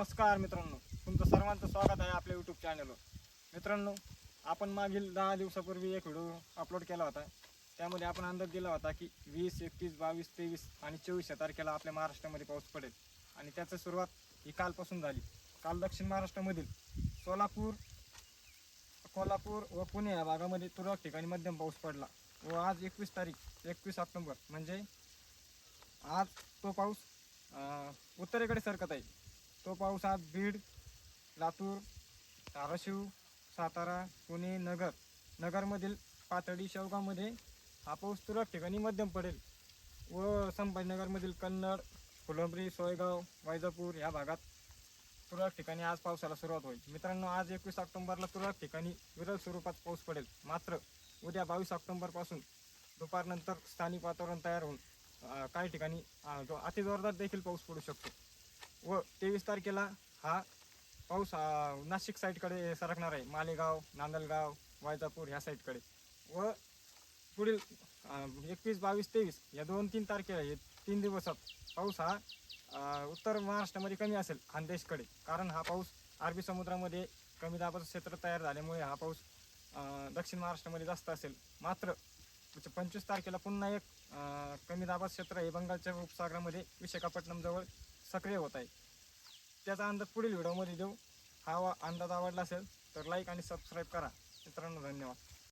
नमस्कार मित्रांनो. तुमचं सर्वांचं स्वागत आहे आपल्या यूट्यूब चॅनलवर मित्रांनो आपण मागील दहा दिवसापूर्वी एक व्हिडिओ अपलोड केला होता. त्यामध्ये आपण अंदाज दिला होता की वीस एकतीस बावीस तेवीस आणि चोवीस या तारखेला आपल्या महाराष्ट्रामध्ये पाऊस पडेल. आणि त्याची सुरुवात ही कालपासून झाली. काल दक्षिण महाराष्ट्रामधील सोलापूर कोल्हापूर व पुणे या भागामध्ये तुरळक ठिकाणी मध्यम पाऊस पडला व आज एकवीस तारीख एकवीस ऑक्टोंबर म्हणजे आज तो पाऊस उत्तरेकडे सरकत आहे. तो पाऊस आज बीड लातूर धाराशिव सातारा पुणे नगर नगरमधील पातळी शेवगावमध्ये हा पाऊस तुरळक ठिकाणी मध्यम पडेल व संभाजीनगरमधील कन्नड फुलंब्री सोयगाव वैजापूर या भागात तुरळक ठिकाणी आज पावसाला सुरुवात होईल. मित्रांनो आज एकवीस ऑक्टोंबरला तुरळक ठिकाणी विरळ स्वरूपात पाऊस पडेल. मात्र उद्या बावीस ऑक्टोंबरपासून दुपारनंतर स्थानिक वातावरण तयार होऊन काही ठिकाणी अं, जो अति जोरदार देखील पाऊस पडू शकतो. व तेवीस तारखेला हा पाऊस नाशिक साईडकडे सरकणार आहे. मालेगाव नांदलगाव वायजापूर ह्या साईडकडे व पुढील एकवीस बावीस तेवीस या दोन तीन तारखेला हे तीन दिवसात पाऊस हा उत्तर महाराष्ट्रामध्ये कमी असेल खानदेशकडे. कारण हा पाऊस अरबी समुद्रामध्ये कमी दाबाचं क्षेत्र तयार झाल्यामुळे हा पाऊस दक्षिण महाराष्ट्रामध्ये जास्त असेल. मात्र पंचवीस तारखेला पुन्हा एक कमी दाबाचं क्षेत्र हे बंगालच्या उपसागरामध्ये विशाखापट्टणमजवळ सक्रिय होत आहे. त्याचा अंदाज पुढील व्हिडिओमध्ये देऊ. हा वा- अंदाज आवडला असेल तर लाईक आणि सबस्क्राईब करा. मित्रांनो धन्यवाद.